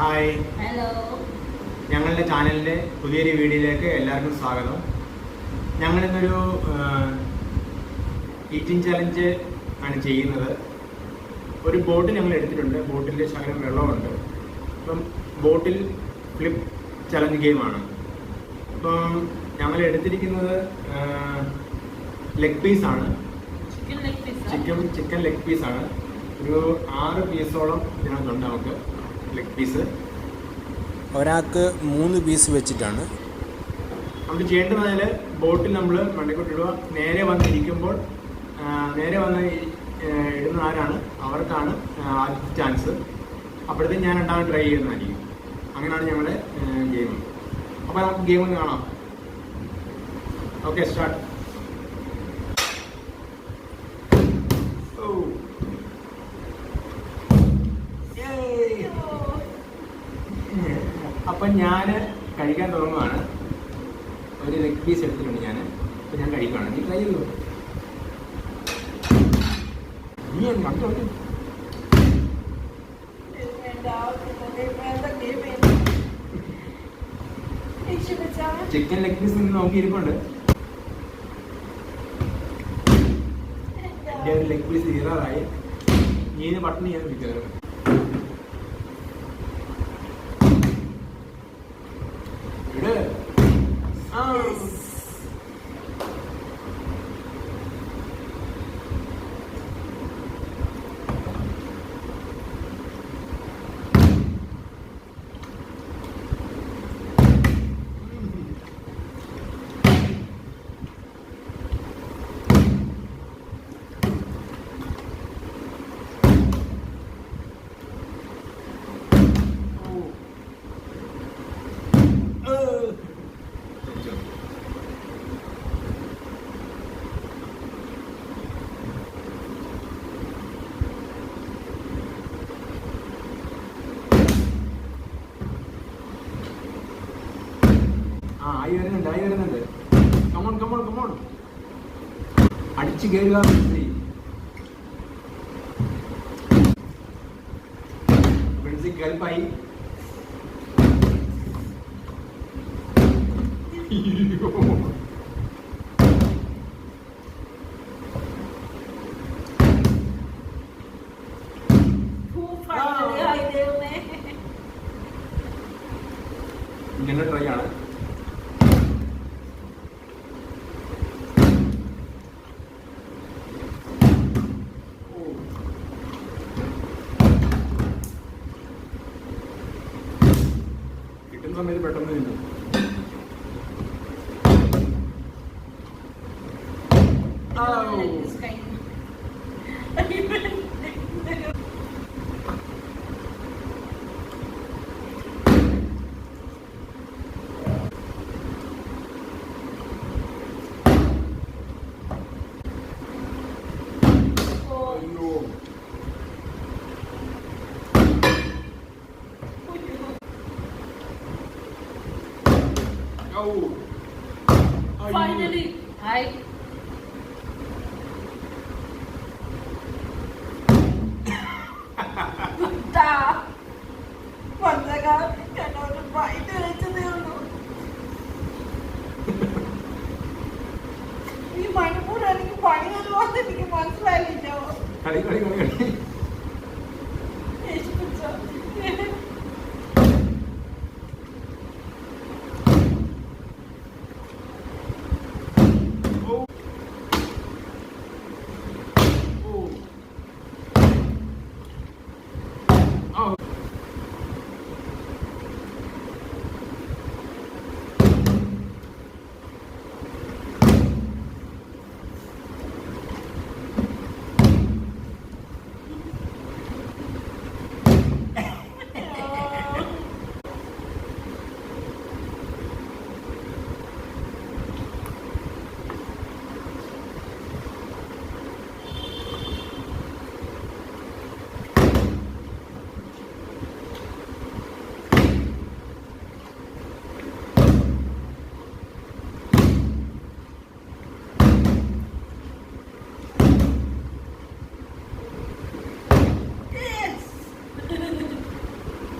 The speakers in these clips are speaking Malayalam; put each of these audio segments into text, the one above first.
ഹായ് ഹലോ ഞങ്ങളുടെ ചാനലിന്റെ പുതിയൊരു വീഡിയോയിലേക്ക് എല്ലാവർക്കും സ്വാഗതം. ഞങ്ങളിന്നൊരു ഈറ്റിംഗ് ചലഞ്ച് ആണ് ചെയ്യുന്നത്. ഒരു ബോട്ട് ഞങ്ങൾ എടുത്തിട്ടുണ്ട്. ബോട്ടിൽ ശകലം വെള്ളമുണ്ട്. അപ്പം ബോട്ടിൽ ഫ്ലിപ്പ് ചലഞ്ച് ഗെയിമാണ് അപ്പം ഞങ്ങൾ എടുത്തിരിക്കുന്നത് ലെഗ് പീസാണ് ചിക്കൻ ചിക്കൻ ലെഗ് പീസാണ് ഒരു ആറ് പീസോളം ഇതിനകത്തുണ്ട് നമുക്ക്. ലെഗ് പീസ് ഒരാൾക്ക് മൂന്ന് പീസ് വെച്ചിട്ടാണ്. നമ്മൾ ചെയ്യേണ്ടത് അതിൽ ബോട്ടിൽ നമ്മൾ മണ്ടക്കോട്ടിടുക നേരെ വന്നിരിക്കുമ്പോൾ നേരെ വന്ന് ഇടുന്ന ആരാണ്? അവർക്കാണ് ആദ്യത്തെ ചാൻസ് അപ്പോഴത്തേക്ക് ഞാൻ രണ്ടാമത് ട്രൈ ചെയ്യുന്നതായിരിക്കും. അങ്ങനെയാണ് ഞങ്ങളുടെ ഗെയിം അപ്പോൾ നമുക്ക് ഗെയിം ഒന്ന് കാണാം. ഓക്കെ സ്റ്റാർട്ട് അപ്പം ഞാൻ കഴിക്കാൻ തുടങ്ങുകയാണ് ഒരു ലെഗ് പീസ് എടുത്തിട്ടുണ്ട് ഞാൻ അപ്പം ഞാൻ കഴിക്കുകയാണ് നീ ട്രൈ ചെയ്തു? നീ കണ്ടു. ചിക്കൻ ലെഗ് പീസ് നിന്ന് നോക്കിയിരിക്കുന്നുണ്ട് എന്റെ ഒരു ലെഗ് പീസ് തീരാറായി നീ പട്ടിണി ഞാൻ വിളിക്കുന്നത് ആയി വരുന്നുണ്ട് ആയി വരുന്നുണ്ട് കമോൺ കമോൺ കമോൺ അടിച്ചു കയറുക പ്രിൻസി പ്രിൻസി കൽപ്പായി ഇങ്ങനെ സമയത്ത് പെട്ടെന്ന് നിന്നു അയ്യോ. ഫൈനലി ഹായ് ഈ മണിപ്പൂർ എനിക്ക് പണി തരുവാന്ന് എനിക്ക് മനസ്സിലായില്ലോ കളി കളി കളി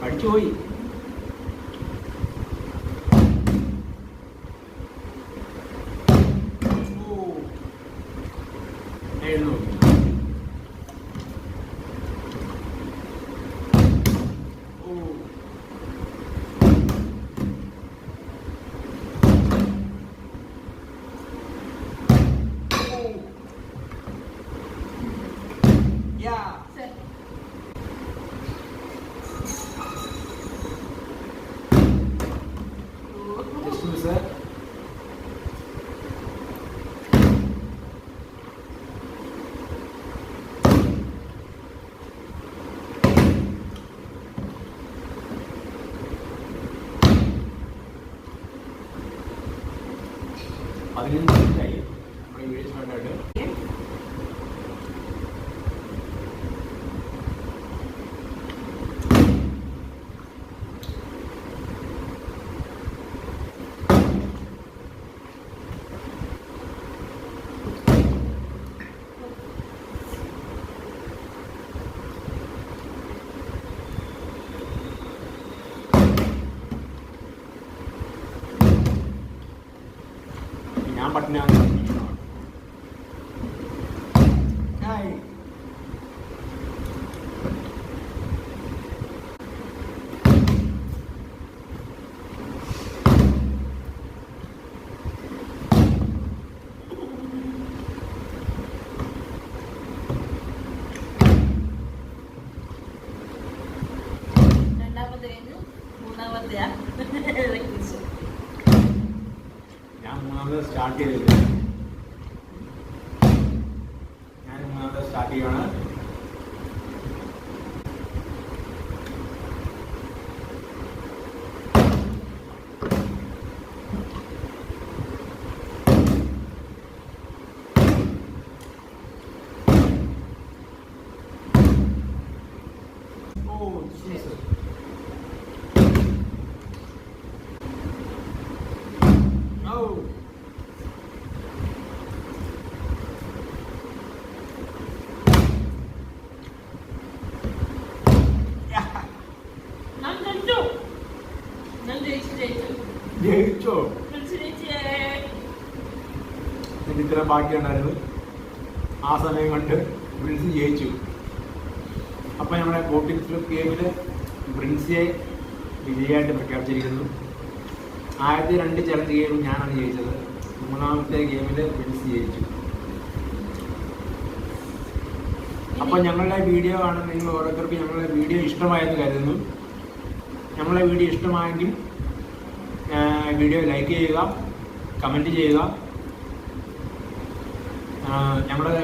പഠിച്ചുപോയി பதினைந்து ഞാൻ പട്ടിനാണ് ഞാൻ മൂന്നാമത് സ്റ്റാർട്ട് ചെയ്തില്ല ഞാൻ മൂന്നാമത് സ്റ്റാർട്ട് ചെയ്യാണ് ഓ ജീസസ് Oh. ഞാൻ ജയിച്ചു ഞാൻ ജയിച്ചു ജയിച്ചു ജയിച്ചേ എനിക്ക് ഇത്ര ബാക്കിയുണ്ടായിരുന്നു ആ സമയം കൊണ്ട് പ്രിൻസ് ജയിച്ചു. അപ്പം നമ്മുടെ ബോട്ടിംഗ് ഫ്ലിപ്പ് ഗെയിമിൽ പ്രിൻസിയെ വിജയമായിട്ട് പ്രഖ്യാപിച്ചിരിക്കുന്നു. ആദ്യത്തെ രണ്ട് ചലഞ്ച് ഗെയിം ഞാനാണ് ജയിച്ചത്. മൂന്നാമത്തെ ഗെയിമിൽ പ്രിൻസ് ജയിച്ചു. അപ്പോൾ ഞങ്ങളുടെ വീഡിയോ ആണ് നിങ്ങൾ ഓരോരുത്തർക്കും ഞങ്ങളുടെ വീഡിയോ ഇഷ്ടമായെന്ന് കരുതുന്നു. ഞങ്ങളുടെ വീഡിയോ ഇഷ്ടമായെങ്കിൽ വീഡിയോ ലൈക്ക് ചെയ്യുക കമന്റ് ചെയ്യുക. ഞങ്ങളുടെ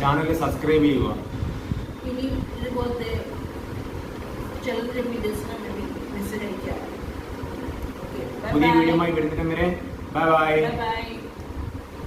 ചാനൽ സബ്സ്ക്രൈബ് ചെയ്യുക. ഇനി ഇതുപോലത്തെ അയക്കാം ഓക്കെ പുതിയ വീഡിയോ വരുന്നതിന് വരെ ബൈ ബൈ